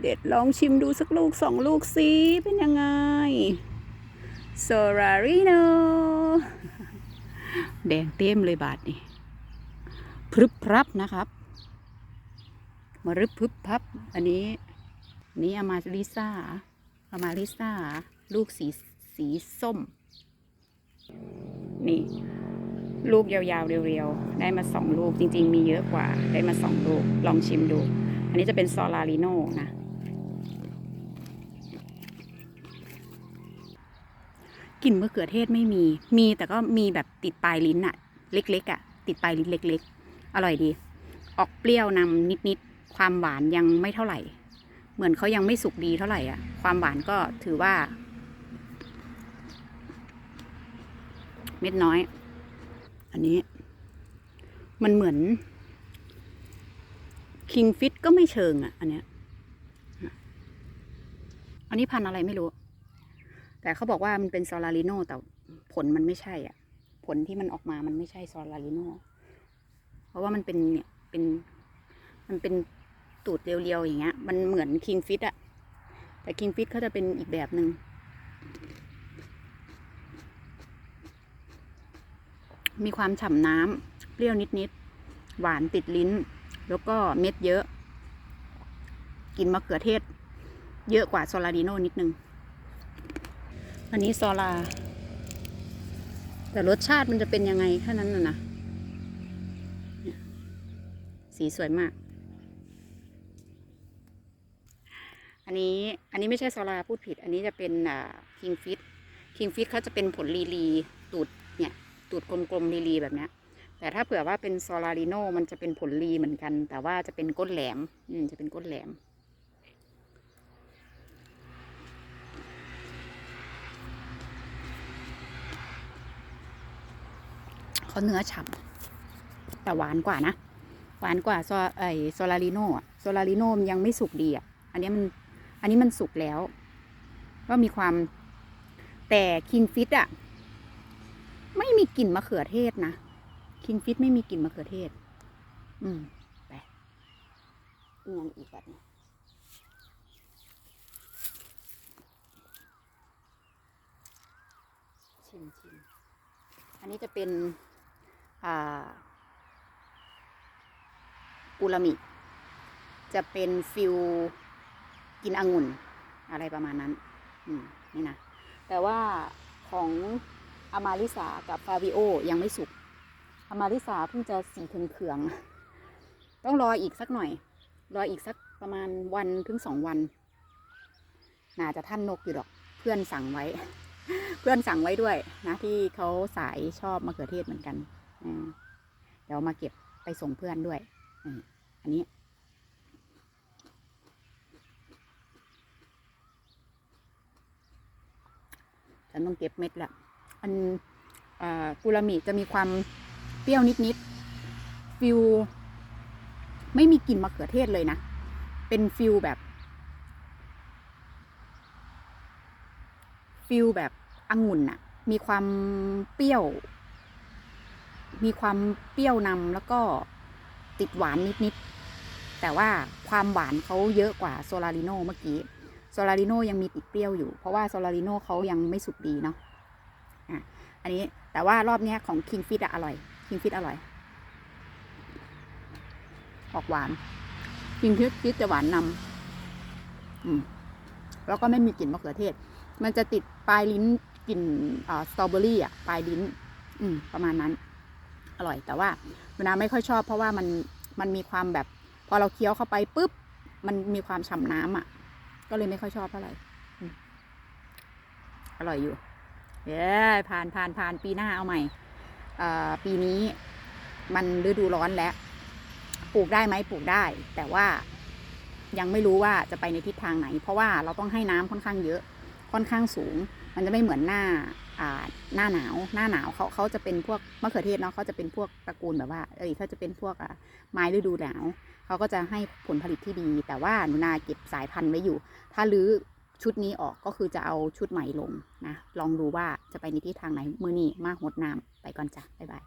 เด็ดลองชิมดูสักลูกสองลูกสิเป็นยังไงโซราริโนแดงเต็มเลยบาทนี่พรึบพรับนะครับ มารึบพรึบพับ อันนี้นนี้อามาลิซ่าอามาลิซ่า ลูกสีสีส้ม นี่ ลูกยาวๆเรียวๆ ได้มาสองลูกจริง ๆ มีเยอะกว่า ได้มาสองลูก ลองชิมดู อันนี้จะเป็นซอลาริโนนะ กลิ่นมะเขือเทศไม่มี มีแต่ก็มีแบบติดปลายลิ้นอะเล็กๆอะติดปลายลิ้นเล็ก ๆ อร่อยดี ออกเปรี้ยวนำนิดๆ ความหวานยังไม่เท่าไหร่ เหมือนเขายังไม่สุกดีเท่าไหร่อะความหวานก็ถือว่า เม็ดน้อย อันนี้ มันเหมือนคิงฟิตก็ไม่เชิงอะ่ะ อันเนี้ย อันนี้พันอะไรไม่รู้ แต่เขาบอกว่ามันเป็นซอลาริโนแต่ผลมันไม่ใช่อะ ผลที่มันออกมามันไม่ใช่ซอลาริโนเพราะว่ามันเป็นเนี่ยเป็นมันเป็นตูดเรียวๆอย่างเงี้ย มันเหมือนคิงฟิตอะ แต่คิงฟิตเขาจะเป็นอีกแบบหนึ่งมีความฉ่ำน้ำเปรี้ยวนิดๆหวานติดลิ้น แล้วก็เม็ดเยอะ กินมะเขือเทศ เยอะกว่าโซลาดิโนนิดนึง อันนี้โซลา แต่รสชาติมันจะเป็นยังไงแค่นั้นน่ะนะสีสวยมาก อันนี้อันนี้ไม่ใช่โซลาพูดผิด อันนี้จะเป็นอ่าคิงฟิตคิงฟิตเขาจะเป็นผลลีลีตูดเนี่ยตูดกลมๆลีๆแบบเนี้ยแต่ถ้าเผื่อว่าเป็นซอลาริโนมันจะเป็นผลลีเหมือนกัน แต่ว่าจะเป็นก้นแหลม อืมจะเป็นก้นแหลม เขาเนื้อฉ่ำแต่หวานกว่านะ หวานกว่าโซไอโซลาริโนอะโซลาริโนมยังไม่สุกดีอะ อันนี้มัน อันนี้มันสุกแล้ว ก็มีความแต่คิงฟิตอะ ไม่มีกลิ่นมะเขือเทศนะคิงฟิตไม่มีกลิ่นมะเขือเทศ อืมไปอีกอย่างอีกแบบนี้ชิมชิมอันนี้จะเป็น อ่าอูรามิ จะเป็นฟิลกินองุ่น อะไรประมาณนั้นนี่นะ แต่ว่าของอามาริสากับฟาวิโอยังไม่สุกอามาริสาเพิ่งจะสีเขืองๆต้องรออีกสักหน่อย รออีกสักประมาณวันถึงสองวัน น่าจะท่านนกอยู่ดอก เพื่อนสั่งไว้ เพื่อนสั่งไว้ด้วยนะที่เขาสายชอบมะเขือเทศเหมือนกัน เดี๋ยวมาเก็บไปส่งเพื่อนด้วยอันนี้ ฉันต้องเก็บเม็ดแหละอันกุรามิจะมีความเปรี้ยวนิดๆฟิลไม่มีกลิ่นมะเขือเทศเลยนะ เป็นฟิลแบบฟิลแบบองุ่นอะมีความเปรี้ยว มีความเปรี้ยวนำแล้วก็ติดหวานนิดๆ แต่ว่าความหวานเขาเยอะกว่าโซลาริโนเมื่อกี้ โซลาริโนยังมีติดเปรี้ยวอยู่ เพราะว่าโซลาริโนเขายังไม่สุกดีเนาะ อะ อันนี้แต่ว่ารอบเนี้ยของคิงฟิตอะอร่อย คิงฟิตอร่อย ออกหวาน คิงฟิตจะหวานนำอืม แล้วก็ไม่มีกลิ่นมะเขือเทศ มันจะติดปลายลิ้นกลิ่นสตรอเบอรี่อะปลายลิ้น อืม ประมาณนั้น อร่อย แต่ว่าเวลาไม่ค่อยชอบ เพราะว่ามันมันมีความแบบ พอเราเคี้ยวเข้าไปปุ๊บมันมีความฉ่ำน้ำอะ ก็เลยไม่ค่อยชอบเท่าไหร่อร่อยอยู่เย้ผ่านผ่านผ่านปีหน้าเอาใหม่เอ่อปีนี้มันฤดูร้อนแล้ว ปลูกได้ไหมปลูกได้ แต่ว่ายังไม่รู้ว่าจะไปในทิศทางไหน เพราะว่าเราต้องให้น้ำค่อนข้างเยอะ ค่อนข้างสูง มันจะไม่เหมือนหน้าอ่าหน้าหนาวหน้าหนาวเขาเขาจะเป็นพวกมะเขือเทศเนาะเขาจะเป็นพวกตระกูลแบบว่าเอ้ยเขาจะเป็นพวกอะไม้ฤดูหนาวเขาก็จะให้ผลผลิตที่ดี แต่ว่าหนูนาเก็บสายพันธุ์ไว้อยู่ ถ้ารื้อชุดนี้ออกก็คือจะเอาชุดใหม่ลงนะลองดูว่าจะไปในทิศทางไหนมือนี้มากหดน้ำไปก่อนจ้ะบ๊ายบาย